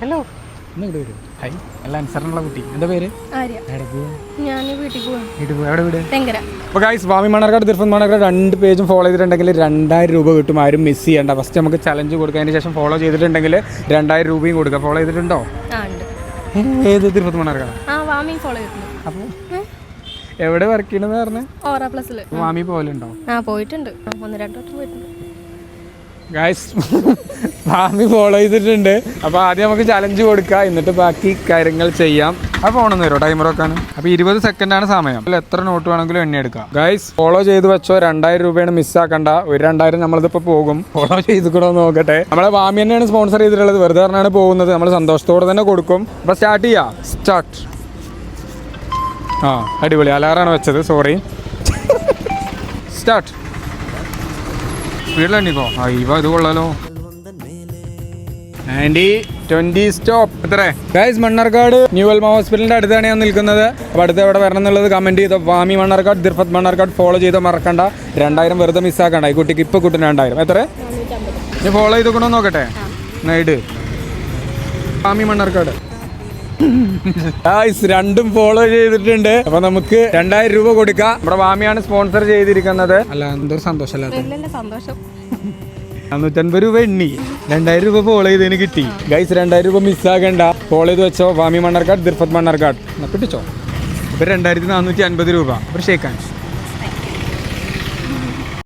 Hello ഒന്ന് വരൂ. High നല്ല അനുസരണമുള്ള കുട്ടി. എന്താ പേര്? അപ്പോൾ ഗൈസ് സ്വാമി മണർക്കാട് തിരുപ്പതി മണർക്കാട് രണ്ട് പേജും ഫോളോ ചെയ്തിട്ടുണ്ടെങ്കിൽ രണ്ടായിരം രൂപ കിട്ടും. ആരും മിസ് ചെയ്യണ്ട. ഫസ്റ്റ് നമുക്ക് ചലഞ്ച് കൊടുക്കുക ശേഷം ഫോളോ ചെയ്തിട്ടുണ്ടെങ്കിൽ രണ്ടായിരം രൂപയും കൊടുക്കുക ഫോളോ ചെയ്തിട്ടുണ്ടോ? ഏത് തിരുപ്പതി മണർക്കാട്? വാമി അപ്പോൾ എവിടെ വർക്ക് ചെയ്യണമെന്ന് പറഞ്ഞു? മാമി പോലുണ്ടോ ആ പോയിട്ടുണ്ട്. ഒന്ന് രണ്ടു വട്ടം പോയിട്ടുണ്ട്. ഗായ്സ് ഭാമി ഫോളോ ചെയ്തിട്ടുണ്ട്. അപ്പോൾ ആദ്യം നമുക്ക് ചലഞ്ച് കൊടുക്കാം. എന്നിട്ട് ബാക്കി കാര്യങ്ങൾ ചെയ്യാം. ആ ഫോണൊന്ന് തരുമോ ടൈമർ വെക്കാൻ അപ്പോൾ ഇരുപത് ആണ് സമയം. അല്ല എത്ര നോട്ട് വേണമെങ്കിലും എണ്ണി എടുക്കാം. ഗായ്സ് ഫോളോ ചെയ്ത് വെച്ചോ. രണ്ടായിരം രൂപയാണ് മിസ്സാക്കണ്ട ഒരു രണ്ടായിരം നമ്മളിതിപ്പോൾ പോകും. ഫോളോ ചെയ്ത് കൂടെ നോക്കട്ടെ. നമ്മളെ വാമി തന്നെയാണ് സ്പോൺസർ ചെയ്തിട്ടുള്ളത്. വെറുതെ പറഞ്ഞാണ് പോകുന്നത്. നമ്മൾ സന്തോഷത്തോടെ തന്നെ കൊടുക്കും. അപ്പോൾ സ്റ്റാർട്ട് ചെയ്യാം. സ്റ്റാർട്ട് ആ അടിപൊളി. അലാറാണ് വെച്ചത്. സോറി സ്റ്റാർട്ട് സ്പീഡിലെണ്ണിക്കോ അയ്യോ ഇത് കൊള്ളാലോ. And twenty stop. എത്ര? ഗൈസ് മണ്ണാർക്കാട് ന്യൂ എൽമ ഹോസ്പിറ്റലിന്റെ അടുത്താണ് ഞാൻ നിൽക്കുന്നത്. അപ്പോൾ അടുത്ത് എവിടെ വരണം എന്നുള്ളത് കമന്റ് ചെയ്തോ? വാമി മണ്ണാർക്കാട് ദിർഫത്ത് മണ്ണാർക്കാട് ഫോളോ ചെയ്തോ മറക്കണ്ട. രണ്ടായിരം വെറുതെ മിസ്സാക്കണ്ട ഈ കുട്ടിക്ക് ഇപ്പൊ കുട്ടിന് രണ്ടായിരം. എത്ര? ഞാൻ ഫോളോ ചെയ്തോക്കണോ നോക്കട്ടെ? നൈഡ് വാമി മണ്ണാർക്കാട്. രണ്ടും ഫോളോ ചെയ്തിട്ടുണ്ട്. അപ്പൊ നമുക്ക് രണ്ടായിരം രൂപ കൊടുക്കാം. നമ്മുടെ വാമിയാണ് സ്പോൺസർ ചെയ്തിരിക്കുന്നത്. അല്ല എന്തൊരു സന്തോഷമല്ലാത്ത ഇല്ലല്ല സന്തോഷം. നാനൂറ്റൻപത് രൂപ എണ്ണി. രണ്ടായിരം രൂപ ഫോളോ ചെയ്തതിന് കിട്ടി. ഗൈസ് രണ്ടായിരം രൂപ മിസ്സാകണ്ട ഫോളോ ചെയ്ത് വെച്ചോ വാമി മണ്ണാർക്കാട് ദിർഫത്ത് മണ്ണാർക്കാട്. കിട്ടിച്ചോ പിടിച്ചോ. ഇപ്പൊ രണ്ടായിരത്തി നാനൂറ്റി അൻപത് രൂപ. ഒരു ഷേക്കാൻ